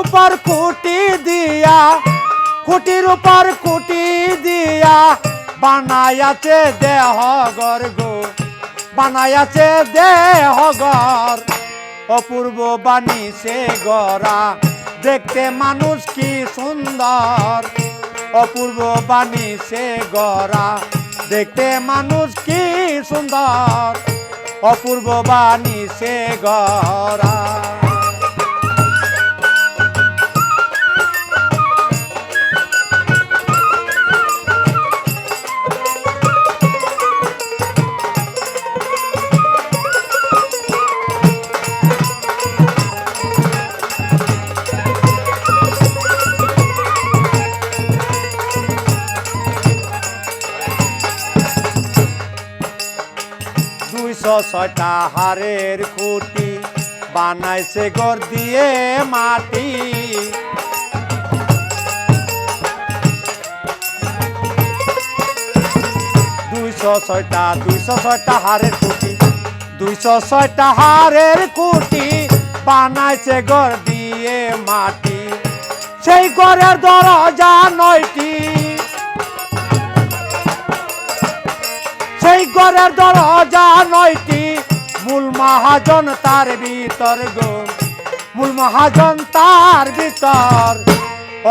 উপর খুঁটি দিয়া খুঁটির উপর খুঁটি দিয়া বানায়াছে দেহ গর্গ বানায়াছে দেহ গর অপূর্ব বাণী সে গড়া, দেখতে মানুষ কি সুন্দর। অপূর্ব বাণী সে গড়া, দেখতে মানুষ কি সুন্দর। অপূর্ব বাণী সে গড়া। দুইশো ছয়টা হারের খুঁটি, বানাইছে গর দিয়ে মাটি। দুইশো ছয়টা দুইশো ছয়টা হারের খুঁটি, দুইশো ছয়টা হারের খুঁটি, বানাইছে গর দিয়ে মাটি। সেই ঘরের দরজা নয়টি ঘরের দরজা নয়টি। মূল মহাজন তার ভিতর গো। মূল মহাজন তার ভিতর।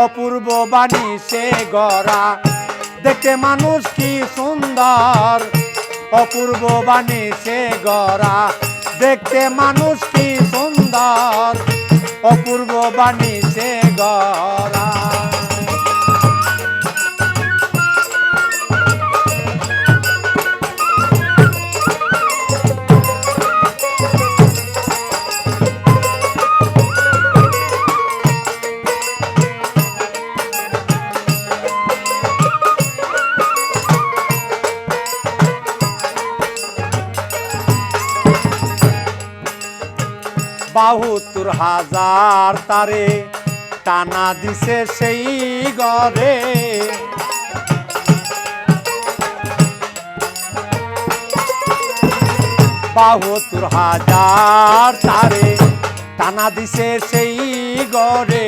অপূর্ব বাণী সে গড়া। দেখতে মানুষ কি সুন্দর। অপূর্ব বাণী সে গড়া। দেখতে মানুষ কি সুন্দর। অপূর্ব বাণী সে গড়া। বাহুত্তর হাজার তারে টানা দিছে সেই গরে বাহুত্তর হাজার তারে টানা দিছে সেই গরে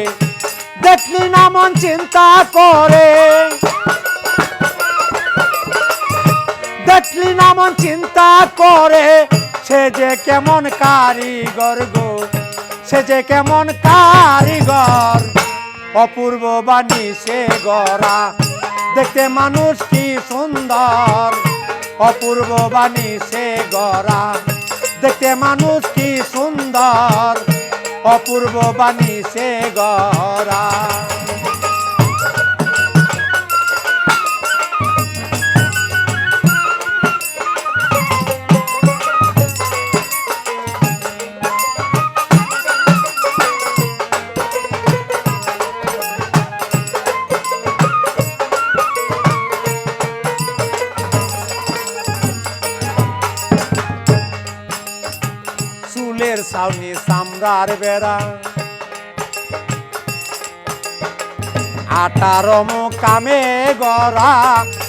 দেখলি না মন চিন্তা করে। দেখলি না মন চিন্তা করে। সে যে কেমন কারিগর গো, সে যে কেমন কারিগর, অপূর্ব বাণী সে গড়া। দেখতে মানুষ কি সুন্দর, অপূর্ব বাণী সে গড়া। দেখতে মানুষ কি সুন্দর, অপূর্ব বাণী সে গড়া। চুলের ছাউনি, চামড়ার বেড়া। আটার কামে গড়া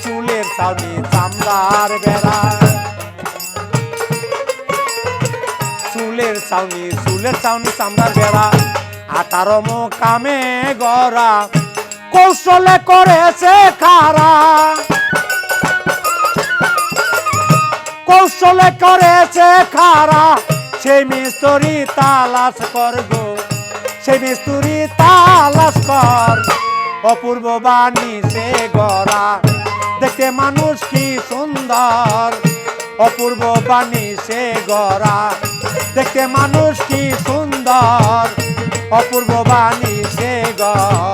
চুলের ছাউনি, চামড়ার বেড়া। চুলের ছাউনি চুলের ছাউনি, চামড়ার বেড়া। আটার কামে গড়া কৌশলে করেছে খারা। কৌশলে করেছে খারা। সেই মিস্তুরি তালাশ করব সেই মিস্তুরি তালাশ কর। অপূর্ব বাণী সে গড়া। দেখতে মানুষ কি সুন্দর। অপূর্ব বাণী সে গড়া। দেখতে মানুষ কি সুন্দর। অপূর্ব বাণী সে গড়া।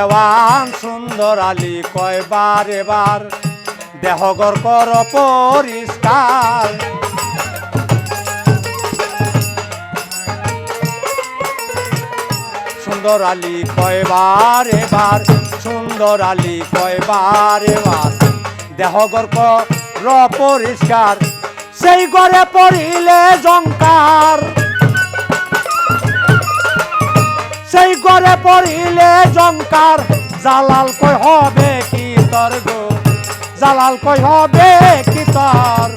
দেওয়ান সুন্দর আলী কয়বার এবার। দেহগর কর পরিষ্কার। সুন্দর আলী কয়বার এবার, সুন্দর আলী কয়বার এবার। দেহগর র পরিষ্কার। সেই ঘরে পড়িলে জঙ্কার সেই পড়িলে জঙ্কার জালাল কই হবে কি তর গো? জালাল কই হবে কি তর?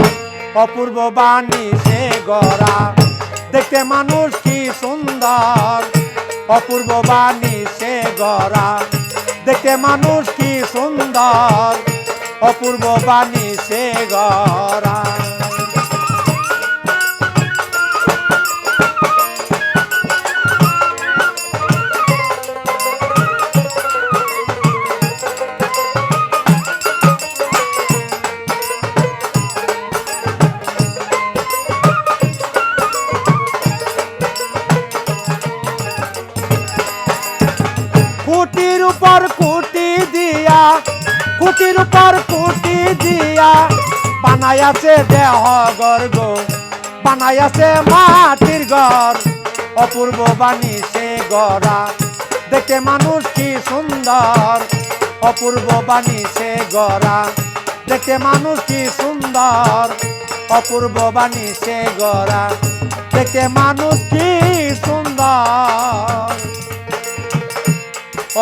অপূর্ব বাণী সে গড়া। দেখতে মানুষ কি সুন্দর। অপূর্ব বাণী সে গড়া। দেখতে মানুষ কি সুন্দর। অপূর্ব বাণী সে গড়া। দিয়া, কুটির উপর কুটি দিয়া, বানাইয়াছে দেহ গর্গ, বানাইয়াছে মাটির ঘর। অপূর্ব বাণী সে গড়া, দেখে মানুষ কি সুন্দর। অপূর্ব বাণী সে গড়া, দেখে মানুষ কি সুন্দর। অপূর্ব বাণী সে গড়া, দেখে মানুষ কি সুন্দর।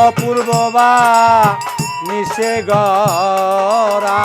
অপূর্ব বা নিশে গরা